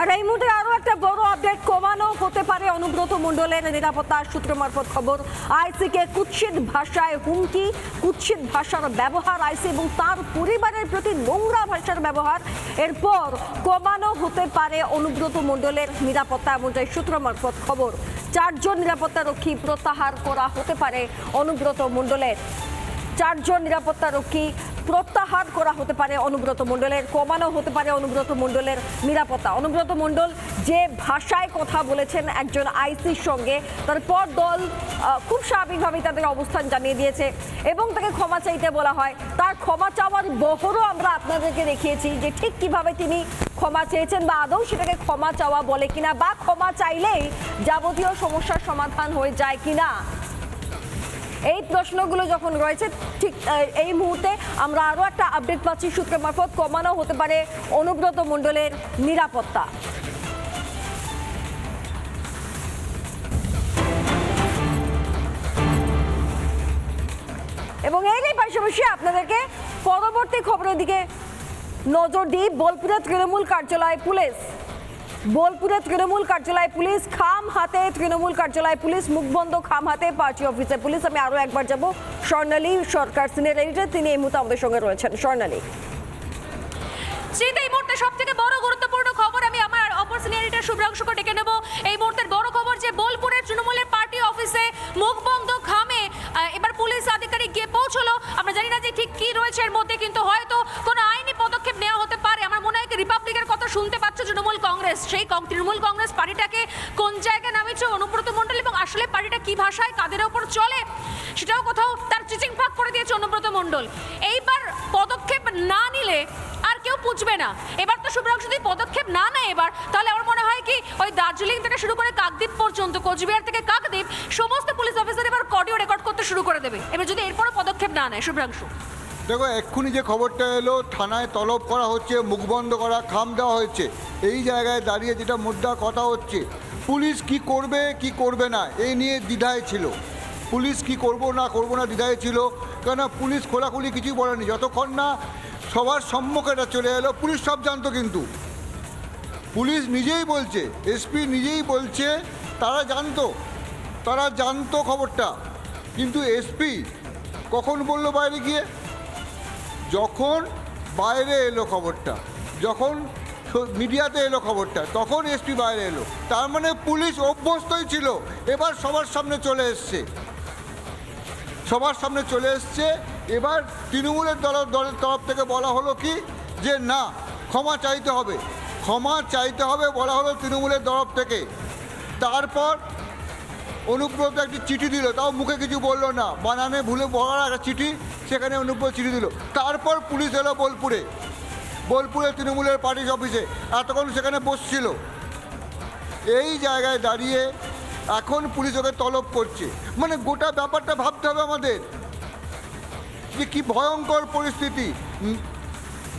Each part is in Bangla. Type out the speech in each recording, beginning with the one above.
আর এই মুহূর্তে আরও একটা বড় আপডেট কমানো হতে পারে অনুব্রত মণ্ডলের নিরাপত্তা সূত্র মারফত খবর। আইসিকে কুৎসিত ভাষায় হুমকি, কুৎসিত ভাষার ব্যবহার আইসি এবং তার পরিবারের প্রতি নোংরা ভাষার ব্যবহার। এরপর কমানো হতে পারে অনুব্রত মণ্ডলের নিরাপত্তা এমনটাই সূত্র মারফত খবর। চারজন নিরাপত্তা রক্ষী প্রত্যাহার করা হতে পারে অনুব্রত মণ্ডলের। চারজন নিরাপত্তা রক্ষী প্রত্যাহার করা হতে পারে অনুব্রত মণ্ডলের, কমানো হতে পারে অনুব্রত মণ্ডলের নিরাপত্তা। অনুব্রত মণ্ডল যে ভাষায় কথা বলেছেন একজন আইসির সঙ্গে, তারপর দল খুব স্বাভাবিকভাবেই তাদের অবস্থান জানিয়ে দিয়েছে এবং তাকে ক্ষমা চাইতে বলা হয়। তার ক্ষমা চাওয়ার বহরও আমরা আপনাদেরকে দেখিয়েছি যে ঠিক কীভাবে তিনি ক্ষমা চেয়েছেন বা আদৌ সেটাকে ক্ষমা চাওয়া বলে কিনা বা ক্ষমা চাইলেই যাবতীয় সমস্যার সমাধান হয়ে যায় কিনা। এই প্রশ্নগুলো যখন রয়েছে, ঠিক এই মুহূর্তে আমরা আরও একটা আপডেট পাচ্ছি সূত্রের মারফত। কমানো হতে পারে অনুব্রত মণ্ডলের নিরাপত্তা। এবং এরই পাশাপাশি আপনাদেরকে পরবর্তী খবরের দিকে নজর দিই বোলপুরের তৃণমূল কার্যালয় পুলিশ। বোলপুরে তৃণমূল কার্যালয় পুলিশ, খাম হাতে তৃণমূল কার্যালয় পুলিশ মুখবন্ধ খাম হাতে পার্টি অফিসে পুলিশ। আমি আরও একবার যাব। স্বর্ণালী, সরকার সিনিয়র এডিটর তিনি এই মুহূর্তে আমাদের সঙ্গে রয়েছেন। স্বর্ণালী। এই মুহূর্তে সব থেকে বড় গুরুত্বপূর্ণ খবর আমি আমার অপর সিনিয়রিটার শুভ্রাংশুকে ডেকে নেব। এই মুহূর্তের বড় খবর যে বোলপুরের তৃণমূলের পার্টি অফিসে মুখ বন্ধ, খামে এবার পুলিশ আধিকারিক গিয়ে পৌঁছলো। আমরা জানি না যে ঠিক কি রয়েছে এর মধ্যে, কিন্তু হয়তো কোনো আইনি পদক্ষেপ নেওয়া হতে পারে আমার মনে হয় কি রিপাবলিকের কথা শুনতে পাচ্ছ তৃণমূল কংগ্রেস সেই কং- তৃণমূল কংগ্রেস পার্টিটাকে কোন জায়গায় নামিয়েছে অনুব্রত মণ্ডল এবং আসলে পার্টিটা কি ভাষায় কাদের ওপর চলে সেটাও কোথাও তার চিচিং ফাঁক করে দিয়েছে অনুব্রত মণ্ডল। এইবার পদক্ষেপ না নিলে আর কেউ পুছবে না। এবার তো শুভ্রাংশু যদি পদক্ষেপ না নেয় এবার, তাহলে আমার মনে হয় কি ওই দার্জিলিং থেকে শুরু করে কাকদ্বীপ পর্যন্ত, কোচবিহার থেকে কাকদ্বীপ, সমস্ত পুলিশ অফিসার এবার অডিও রেকর্ড করতে শুরু করে দেবে। এবার যদি এরপরও পদক্ষেপ না নেয় শুভ্রাংশু। দেখো, এক্ষুনি যে খবরটা এলো, থানায় তলব করা হচ্ছে, মুখ বন্ধ করা, খাম দেওয়া হয়েছে। এই জায়গায় দাঁড়িয়ে যেটা মুদ্রা কথা হচ্ছে, পুলিশ কি করবে কি করবে না এই নিয়ে দ্বিধায় ছিল। পুলিশ কি করব, না করব না দ্বিধায় ছিল, কেননা পুলিশ খোলাখুলি কিছুই বলেনি। যতক্ষণ না সবার সম্মুখে এটা চলে এলো, পুলিশ সব জানতো কিন্তু। পুলিশ নিজেই বলছে এসপি নিজেই বলছে, তারা জানতো তারা জানতো খবরটা। কিন্তু এসপি কখন বলল বাইরে গিয়ে? যখন বাইরে এলো খবরটা, যখন মিডিয়াতে এলো খবরটা, তখন এসপি বাইরে এলো। তার মানে পুলিশ অভ্যস্তই ছিল। এবার সবার সামনে চলে এসছে। সবার সামনে চলে এসছে। এবার তৃণমূলের দল, দলের তরফ থেকে বলা হলো কি? যে না, ক্ষমা চাইতে হবে। ক্ষমা চাইতে হবে বলা হলো তৃণমূলের তরফ থেকে। তারপর অনুব্রত একটি চিঠি দিল। তাও মুখে কিছু বলল না। বানানে ভুলে বলার একটা চিঠি সেখানে অনুব্রত চিঠি দিল। তারপর পুলিশ এলো বোলপুরে। বোলপুরে তৃণমূলের পার্টি অফিসে এতক্ষণ সেখানে বসছিল। এই জায়গায় দাঁড়িয়ে এখন পুলিশ ওকে তলব করছে। মানে গোটা ব্যাপারটা ভাবতে হবে আমাদের। যে কি ভয়ঙ্কর পরিস্থিতি।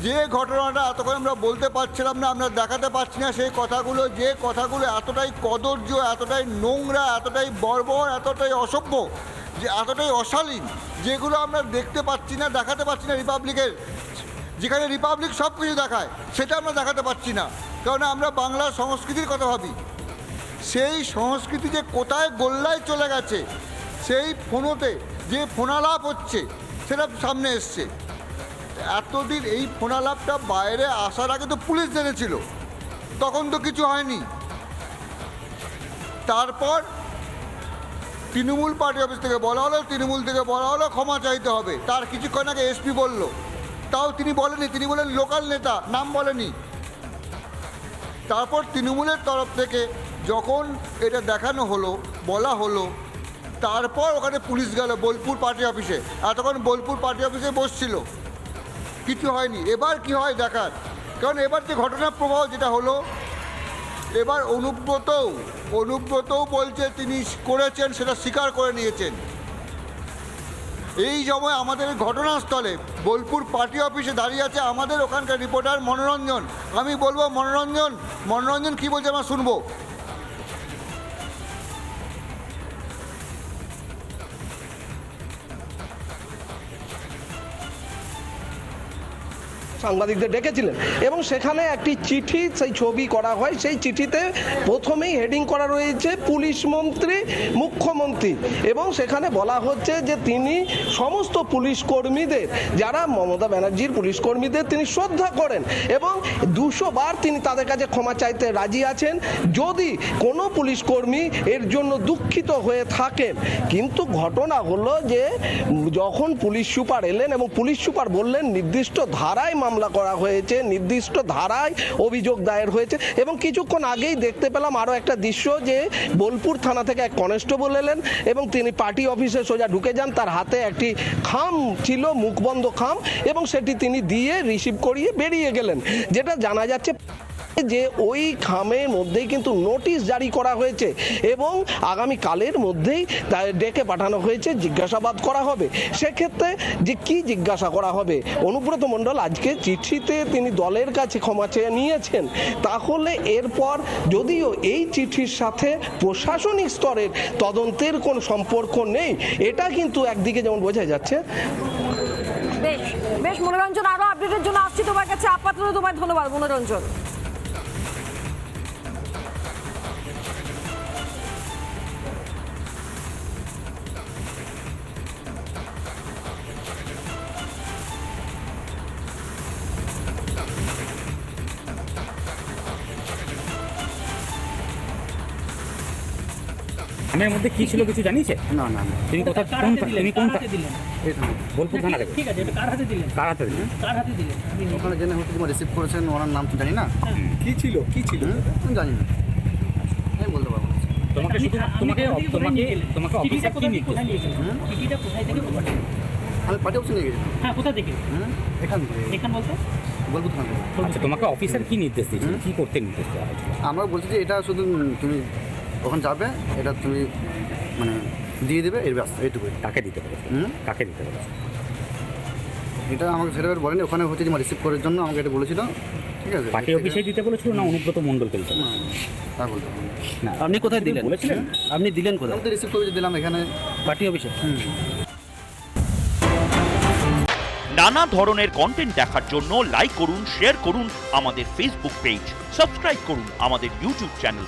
যে ঘটনাটা এতক্ষণ আমরা বলতে পারছিলাম না, আমরা দেখাতে পারছি না, সেই কথাগুলো, যে কথাগুলো এতটাই কদর্য এতটাই নোংরা, এতটাই বর্বর, এতটাই অসভ্য যে এতটাই অশালীন, যেগুলো আমরা দেখতে পাচ্ছি না, দেখাতে পাচ্ছি না রিপাবলিকের। যেখানে রিপাবলিক সব কিছু দেখায়, সেটা আমরা দেখাতে পাচ্ছি না। কারণ আমরা বাংলার সংস্কৃতির কথা ভাবি। সেই সংস্কৃতি যে কোথায় গোল্লায় চলে গেছে, সেই ফোনোতে যে ফোনালাপ হচ্ছে, সেটা সামনে এসছে। এতদিন এই ফোনালাপটা বাইরে আসার আগে তো পুলিশ জেনেছিল তখন তো কিছু হয়নি। তারপর তৃণমূল পার্টি অফিস থেকে বলা হলো, তৃণমূল থেকে বলা হলো, ক্ষমা চাইতে হবে। তার কিছুক্ষণ আগে এসপি বলল, তাও তিনি বলেনি তিনি বলেন লোকাল নেতা, নাম বলেনি। তারপর তৃণমূলের তরফ থেকে যখন এটা দেখানো হলো, বলা হলো, তারপর ওখানে পুলিশ গেল বোলপুর পার্টি অফিসে। এতক্ষণ বোলপুর পার্টি অফিসে বসছিল। কিছু হয়নি। এবার কি হয় দেখার? কারণ এবার যে ঘটনার প্রবাহ যেটা হলো এবার অনুব্রত অনুব্রতও বলছে তিনি করেছেন, সেটা স্বীকার করে নিয়েছেন। এই সময় আমাদের ঘটনাস্থলে বোলপুর পার্টি অফিসে দাঁড়িয়ে আছে আমাদের ওখানকার রিপোর্টার মনোরঞ্জন। আমি বলব মনোরঞ্জন মনোরঞ্জন কি বলছে আমরা শুনব। সাংবাদিকদের ডেকেছিলেন। এবং সেখানে একটি চিঠি সেই ছবি করা হয়। সেই চিঠিতে প্রথমেই হেডিং করা রয়েছে, পুলিশ মন্ত্রী, মুখ্যমন্ত্রী। এবং সেখানে বলা হচ্ছে যে তিনি সমস্ত পুলিশ কর্মীদের, যারা মমতা ব্যানার্জির পুলিশ কর্মীদের তিনি শ্রদ্ধা করেন। এবং দুশো বার তিনি তাদের কাছে ক্ষমা চাইতে রাজি আছেন। যদি কোনো পুলিশ কর্মী এর জন্য দুঃখিত হয়ে থাকেন, কিন্তু ঘটনা হলো যে যখন পুলিশ সুপার এলেন এবং পুলিশ সুপার বললেন, নির্দিষ্ট ধারায় মামলা করা হয়েছে, নির্দিষ্ট ধারায় অভিযোগ দায়ের হয়েছে এবং কিছুক্ষণ আগেই দেখতে পেলাম আরও একটা দৃশ্য যে বোলপুর থানা থেকে এক কনস্টেবল এলেন এবং তিনি পার্টি অফিসে সোজা ঢুকে যান, তার হাতে একটি খাম ছিল, মুখবন্ধ খাম এবং সেটি তিনি দিয়ে রিসিভ করিয়ে বেরিয়ে গেলেন, যেটা জানা যাচ্ছে যে ওই খামের মধ্যেই কিন্তু নোটিশ জারি করা হয়েছে এবং আগামী কালের মধ্যেই ডেকে পাঠানো হয়েছে, জিজ্ঞাসাবাদ করা হবে। সেক্ষেত্রে যে কি জিজ্ঞাসা করা হবে? অনুব্রত মণ্ডল, আজকে চিঠিতে তিনি দলের কাছে ক্ষমা চেয়ে নিয়েছেন। তাহলে এরপর যদিও এই চিঠির সাথে প্রশাসনিক স্তরের তদন্তের কোনো সম্পর্ক নেই, এটা কিন্তু একদিকে যেমন বোঝা যাচ্ছে। বেশ বেশ, মনোরঞ্জন আরও আপডেটের জন্য আসছি। তোমার কাছে আপাতত তোমার ধন্যবাদ, মনোরঞ্জন। আমের মধ্যে কি ছিল কিছু জানিস না না না। তুমি কোথা কোন? তুমি কোন দিলেন? বোলপুর থানা থেকে। ঠিক আছে এটা কার হাতে দিলেন? কার হাতে দিলেন? কার হাতে দিলেন? ওখানে জেনে হচ্ছে তোমার রিসিভ করেছেন ওনার নাম তো জানি না। কি ছিল? কি ছিল? হুম, আমি জানি না। আমি বলতে পারব না। তোমাকে শুধু তোমাকে তোমাকে তোমাকে অফিসে কি নির্দেশ কোথায় নিয়ে গেলেন? হুম? চিঠিটা কোথায় থেকে কোথায়? আমি পার্টি অফিসে নিয়ে গেছিলাম হ্যাঁ কোথা থেকে? এখান থেকে। এখান বলতে? বলব থানা আচ্ছা তোমাকে অফিসার কি নির্দেশ দিয়েছিল কি করতে নির্দেশ দেওয়া হয়েছিল? আমরা বলছি যে এটা শুধু তুমি ওখানে যাবে এটা তুমি মানে দিয়ে দেবে এর ব্যাস এইটুকুই কাকে দিতে পেরেছ হুম? কাকে দিতে পেরেছ এটা আমাকে সেটা বলেনি ওখানে হচ্ছে যে রিসিভ করার জন্য আমাকে এটা বলেছিল ঠিক আছে? পার্টি অফিসে দিতে বলেছিল না অনুব্রত মণ্ডলকে দিতে না, তা বলতে না। না। আপনি কোথায় দিলেন? বলেছিলেন? আপনি দিলেন কোথায়? আমি তো রিসিভ করে দিলাম এখানে। পার্টি অফিসে? নানা ধরনের কন্টেন্ট দেখার জন্য লাইক করুন শেয়ার করুন আমাদের ফেসবুক পেজ সাবস্ক্রাইব করুন আমাদের ইউটিউব চ্যানেল